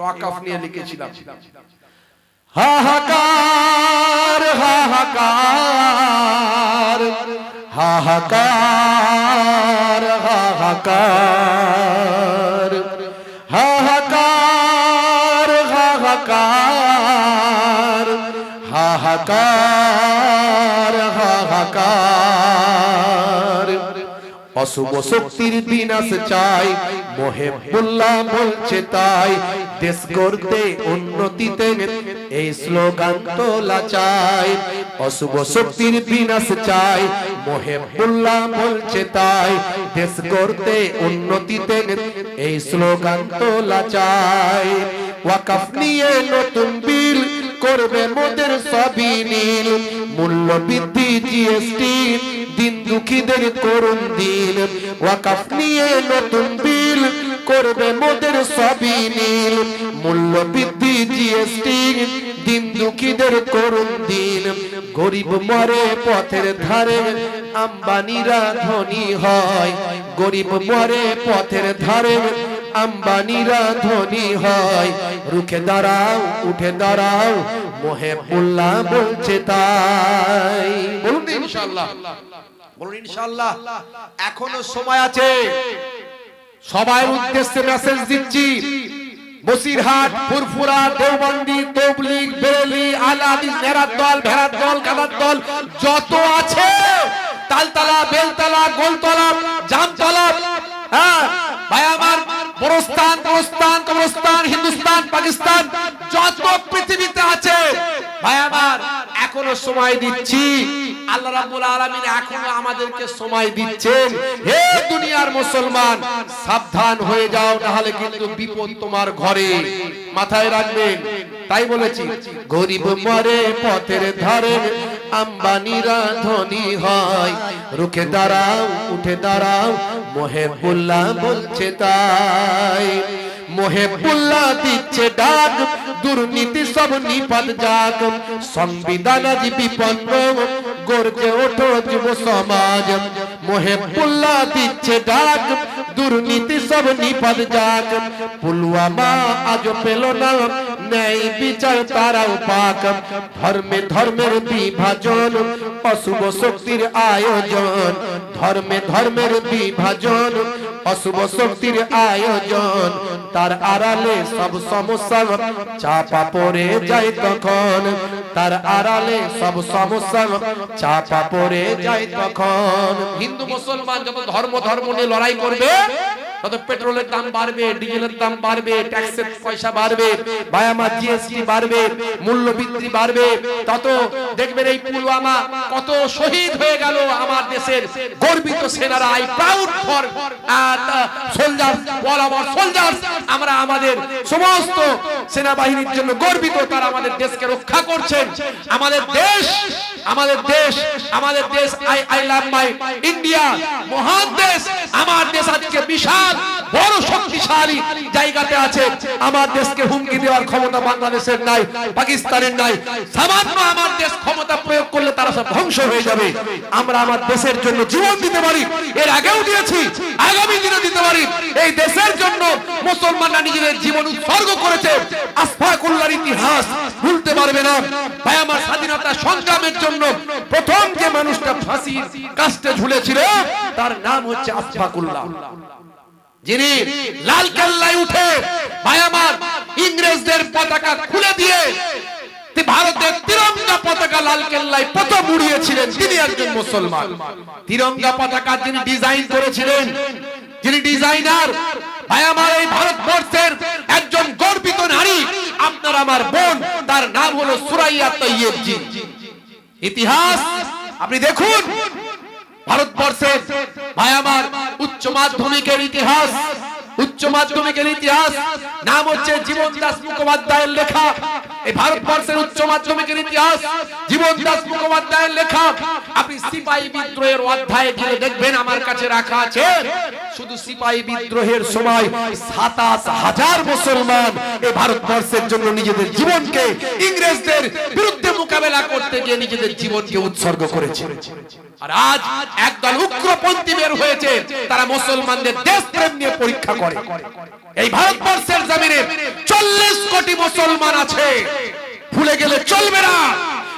ওয়াকাফ নিয়ে লিখেছিলাম। হাহাকার হাহাকার হাহাকার হাহাকার হাহাকার হাহাকার হাহাকার হাহাকার। অশুভ শক্তির বিনাশ চাই মোহেবুল্লাহ বলছে তাই দেশ করতে উন্নতিতে এই স্লোগান তোলা চাই, অশুভ শক্তির বিনাশ চাই, মোহেবুল্লাহ বলছে তাই দেশ করতে উন্নতিতে এই স্লোগান তোলা চাই। ওয়াকাফ নিয়ে নতুন বিল করবে মোদের সবই নীল মূল্য বৃদ্ধি, জিএসটি, দিন দুঃখীদের করুন দিন। ওয়াকাফ নিয়ে নতুন বিল করবে মোদের সবই নীল। মূল্য বৃদ্ধি জিএসটি দিন দুঃখীদের করুন দিন। গরিব মরে পথের ধারে আম্বানিরা ধনী হয়। গরিব মরে পথের ধারে আম্বানিরা ধনী হয়। রুখে দাঁড়াও, উঠে দাঁড়াও, মোহেবুল্লাহ বলছে তাই। বলুন তো ইনশাআল্লাহ। বলুন ইনশাআল্লাহ। এখনও সময় আছে। সবার উদ্দেশ্যে মেসেজ দিচ্ছি। বসিরহাট, ফুরফুরা, দেওবন্দি, তবলিগ, বেরেলি আলাদিস নেরার দল ভেড়ার দল, গাদার দল, যত আছে, তালতলা, বেলতলা, গোলতলা, জামতলা হ্যাঁ ভাই আমার বড়স্তান বড়স্তান কবরস্তান হিন্দুস্তান, পাকিস্তান, যত পৃথিবীতে আছে ভাই আমার এখনও সময় দিচ্ছি। আল্লাহ রাব্বুল আলামিন এখনও আমাদেরকে সময় দিচ্ছেন। হে দুনিয়ার মুসলমান, সাবধান হয়ে যাও, নাহলে কিন্তু বিপদ তোমার ঘরে। মাথায় রাখবেন, তাই বলেছি। গরিব মরে পথের ধারে আম্বানিরা ধনী হয়। রুখে দাঁড়াও, উঠে দাঁড়াও, মোহেবুল্লাহ বলছে তাই। মোহেবুল্লাহ দিচ্ছে ডাক, দুর্নীতি সব নিপাত যাক। সংবিধান আজ বিপন্ন, গর্জে ওঠো যুব সমাজ। মোহেবুল্লাহ দিচ্ছে ডাক, দুর্নীতি সব নিপাত যাক। পুলওয়ামা আজ পেল না, ন্যায় বিচার তারাও পাক। ধর্মে ধর্মের বিভাজন, অশুভ শক্তির আয়োজন। ধর্মে ধর্মের বিভাজন অশুভ শক্তির আয়োজন। তার আড়ালে সব সমস্যা চাপা পড়ে যায় তখন। তার আড়ালে সব সমস্যা চাপা পড়ে যায় তখন। হিন্দু, মুসলমান যত ধর্ম ধর্ম নিয়ে লড়াই করবে তত পেট্রোলের দাম বাড়বে, ডিজেলের দাম বাড়বে, ট্যাক্সের পয়সা বাড়বে আমার জিএসটি বাড়বে, মূল্য বৃদ্ধি বাড়বে। তত দেখবেন এই পুলওয়ামা কত শহীদ হয়ে গেল আমার দেশের গর্বিত সেনারা। I proud for soldier all our soldier আমরা আমাদের সমস্ত সেনাবাহিনীর জন্য গর্বিত, তারা আমাদের দেশকে রক্ষা করছেন। আমাদের দেশ আমাদের দেশ আমাদের দেশ I I love my India মহান দেশ, আমার দেশ আজকে বিশাল বড় শক্তিশালী জায়গাতে আছে। আমার দেশকে হুমকি দেওয়ার ক্ষমতা বাংলাদেশের নাই, পাকিস্তানের নাই। সামান্য আমার দেশ ক্ষমতা প্রয়োগ করলে তারা সব ধ্বংস হয়ে যাবে। আমরা আমার দেশের জন্য জীবন দিতে পারি, এর আগেও দিয়েছি, আগামী দিনে দিতে পারি। এই দেশের জন্য মুসলমানরা নিজেদের জীবন উৎসর্গ করেছে। ইতিহাস ভুলতে পারবে না। ভাই, আমার স্বাধীনতা সংগ্রামের জন্য প্রথম যে মানুষটা ফাঁসির কাস্টে ঝুলেছিল, তার নাম হচ্ছে যিনি লাল কেল্লায় উঠে আমার ইংরেজদের পতাকা খুলে দিয়ে একজন ডিজাইনার এই ভারতবর্ষের একজন গর্বিত নারী, আপনার আমার বোন, তার নাম হলো সুরাইয়া তৈয়ব ইতিহাস, আপনি দেখুন ভারতবর্ষের আমার উচ্চ মাধ্যমিকের ইতিহাস, উচ্চ মাধ্যমিকের ইতিহাস, নাম হচ্ছে জীবন দাস মুখোপাধ্যায়ের লেখা। এই ভারতবর্ষের উচ্চ মাধ্যমিকের ইতিহাস, জীবন দাস মুখোপাধ্যায়ের লেখা। আপনি সিপাহী বিদ্রোহের অধ্যায়ে গিয়ে দেখবেন আমার কাছে রাখা আছে, শুধু সিপাহী বিদ্রোহের সময় সাতাশ হাজার মুসলমান এই ভারতবর্ষের জন্য নিজেদের জীবনকে ইংরেজদের বিরুদ্ধে মোকাবেলা করতে গিয়ে নিজেদের জীবনকে উৎসর্গ করেছে। আর আজ একদল উগ্রপন্থী বের হয়েছে, তারা মুসলমানদের দেশ প্রেম নিয়ে পরীক্ষা করে। এই ভারতবর্ষের জমিনে চল্লিশ কোটি মুসলমান আছে। ভুলে গেলে চলবে না।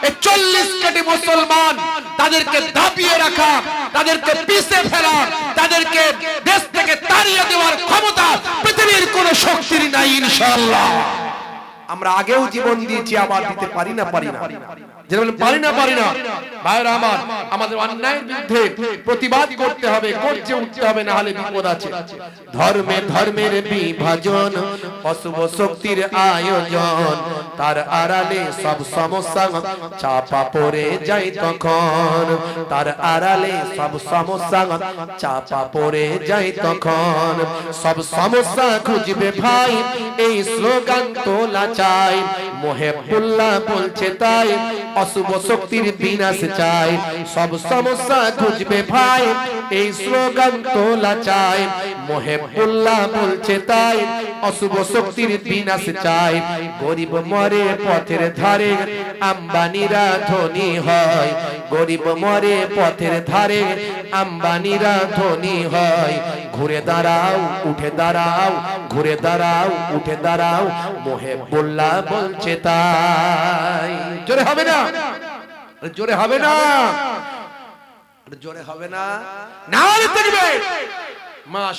এই চল্লিশ কোটি মুসলমান তাদেরকে দাবিয়ে রাখা, তাদেরকে পিছে ফেলা, তাদেরকে দেশ থেকে তাড়িয়ে দেওয়ার ক্ষমতা পৃথিবীর কোন শক্তির নাই, ইনশাআল্লাহ। আমরা আগেও জীবন দিয়েছি আবার দিতে পারি না পারি না। যেটা বলেন পারি না পারি না। ভাইরা আমার আমাদের অন্যায়ের বিরুদ্ধে প্রতিবাদ করতে হবে করছে উঠতে হবে না হলে বিপদ আছে। ধর্মে ধর্মের বিভাজন অশুভ শক্তির আয়োজন। তার আড়ালে সব সমস্যা চাপা পড়ে যায় তখন। তার আড়ালে সব সমস্যা চাপা পড়ে যায় তখন। সব সমস্যা খুঁজবে ভাই এই স্লোগান তোলা চাই। মোহেবুল্লাহ বলছে, তাই অশুভ শক্তির বিনাশ চাই। সব সমস্যা খুঁজবে ভাই, এই স্লোগান তোলা চাই। মোহেবুল্লাহ বলছে, তাই অশুভ শক্তির বিনাশ চাই। গরিব মরে পথের ধারে আম্বানিরা ধনী হয়। গরিব মরে পথের ধারে, আম্বানিরা ধনী হয়। ঘুরে দাঁড়াও, উঠে দাঁড়াও, ঘুরে দাঁড়াও, উঠে দাঁড়াও, মোহেবুল্লাহ বলছে তাই। জোরে হবে না? জোরে হবে না? জোরে হবে না? না মাস